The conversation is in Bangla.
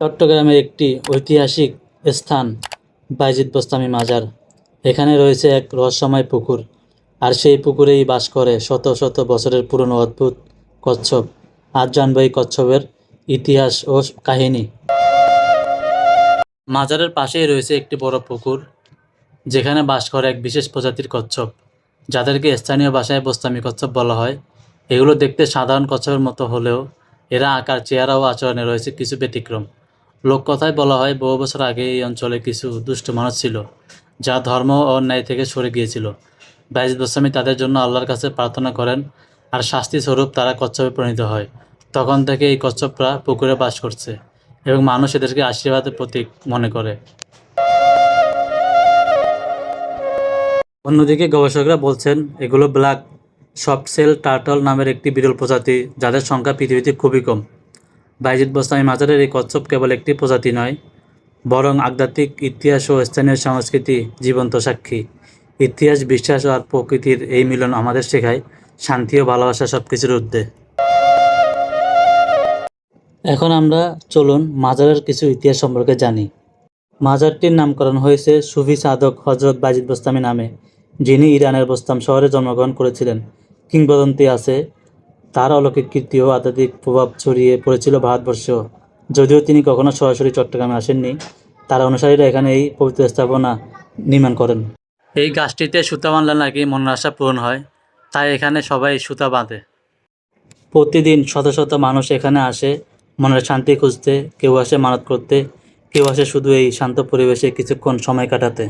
চট্টগ্রামের একটি ঐতিহাসিক স্থান, বাইজিদ বোস্তামি মাজার। এখানে রয়েছে এক রহস্যময় পুকুর, আর সেই পুকুরেই বাস করে শত শত বছরের পুরনো অদ্ভুত কচ্ছপ। আজ জানব এই কচ্ছপের ইতিহাস ও কাহিনী। মাজারের পাশেই রয়েছে একটি বড় পুকুর, যেখানে বাস করে এক বিশেষ প্রজাতির কচ্ছপ, যাদেরকে স্থানীয় ভাষায় বোস্তামি কচ্ছপ বলা হয়। এগুলো দেখতে সাধারণ কচ্ছপের মতো হলেও এরা আকার, চেহারা ও আচরণে রয়েছে কিছু ব্যতিক্রম। লোককথায় বলা হয়, বহু বছর আগে এই অঞ্চলে কিছু দুষ্ট মানুষ ছিল, যা ধর্ম ও অন্যায় থেকে সরে গিয়েছিল। বাইজ গোস্বামী তাদের জন্য আল্লাহর কাছে প্রার্থনা করেন, আর শাস্তি স্বরূপ তারা কচ্ছপে পরিণত হয়। তখন থেকে এই কচ্ছপরা পুকুরে বাস করছে এবং মানুষ এদেরকে আশীর্বাদের প্রতীক মনে করে। অন্যদিকে গবেষকরা বলছেন, এগুলো ব্ল্যাক সফট সেল টার্টল নামের একটি বিরল প্রজাতি, যাদের সংখ্যা পৃথিবীতে খুবই কম। বাইজিদ বোস্তামি মাজারের এই কচ্ছপ কেবল একটি প্রজাতি নয়, বরং আধ্যাত্মিক ইতিহাস ও স্থানীয় সংস্কৃতি জীবন্ত সাক্ষী। ইতিহাস, বিশ্বাস আর প্রকৃতির এই মিলন আমাদের শেখায়, শান্তি ও ভালোবাসা সব কিছুর ঊর্ধ্বে। এখন আমরা চলুন মাজারের কিছু ইতিহাস সম্পর্কে জানি। মাজারটির নামকরণ হয়েছে সুফি সাধক হজরত বাইজিদ বোস্তামি নামে, যিনি ইরানের বোস্তাম শহরে জন্মগ্রহণ করেছিলেন। কিংবদন্তি আছে তার অলৌকিক কীর্তি ও আধ্যাত্মিক প্রভাব ছড়িয়ে পড়েছিল ভারতবর্ষ। যদিও তিনি কখনো সরাসরি চট্টগ্রামে আসেননি তার অনুসারীরা এখানে এই পবিত্র স্থাপনা নির্মাণ করেন। এই গাছটিতে সুতা বাঁধলে নাকি মনের আশা পূরণ হয় তাই এখানে সবাই সুতা বাঁধে। প্রতিদিন শত শত মানুষ এখানে আসে মনের শান্তি খুঁজতে কেউ আসে মানত করতে কেউ আসে শুধু এই শান্ত পরিবেশে কিছুক্ষণ সময় কাটাতে।